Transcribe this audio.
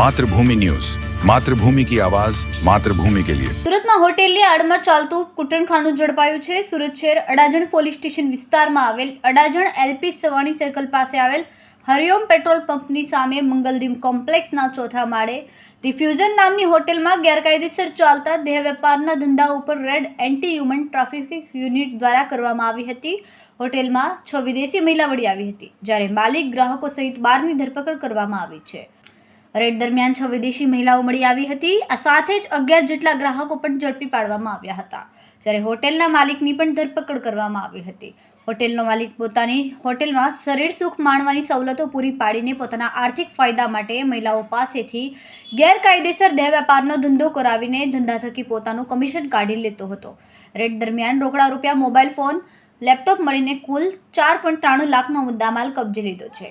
Mathrubhumi news. Mathrubhumi કી આવાજ, માતૃભૂમિ કે લિયે. સુરતમાં હોટેલની આડમાં ચાલતું કુટણખાનું ઝડપાયું છે. સુરત શહેર અડાજણ પોલીસ સ્ટેશન વિસ્તારમાં આવેલ અડાજણ એલપી સવાણી સર્કલ પાસે આવેલ હરિઓમ પેટ્રોલ પંપની સામે મંગલદીમ કોમ્પ્લેક્સના ચોથા માળે રિફ્યુઝન નામની હોટેલમાં ગેરકાયદેસર ચાલતા દેહ વેપારના ધંધા ઉપર raid anti human traffic unit દ્વારા કરવામાં આવી હતી. હોટેલમાં છ વિદેશી મહિલા વળી આવી હતી, જ્યારે માલિક ગ્રાહકો સહિત બારની ધરપકડ કરવામાં આવી છે. રેડ દરમિયાન છ વિદેશી મહિલાઓ મળી આવી હતી. આ સાથે જ અગિયાર જેટલા ગ્રાહકો પણ ઝડપી પાડવામાં આવ્યા હતા. જ્યારે હોટેલના માલિકની પણ ધરપકડ કરવામાં આવી હતી. હોટેલનો માલિક પોતાની હોટેલમાં શરીર સુખ માણવાની સવલતો પૂરી પાડીને પોતાના આર્થિક ફાયદા માટે મહિલાઓ પાસેથી ગેરકાયદેસર દેહ વેપારનો ધંધો કરાવીને ધંધા થકી પોતાનું કમિશન કાઢી લેતો હતો. રેડ દરમિયાન રોકડા રૂપિયા, મોબાઈલ ફોન, લેપટોપ મળીને કુલ ચાર પોઈન્ટ ત્રાણું લાખનો મુદ્દામાલ કબજે લીધો છે.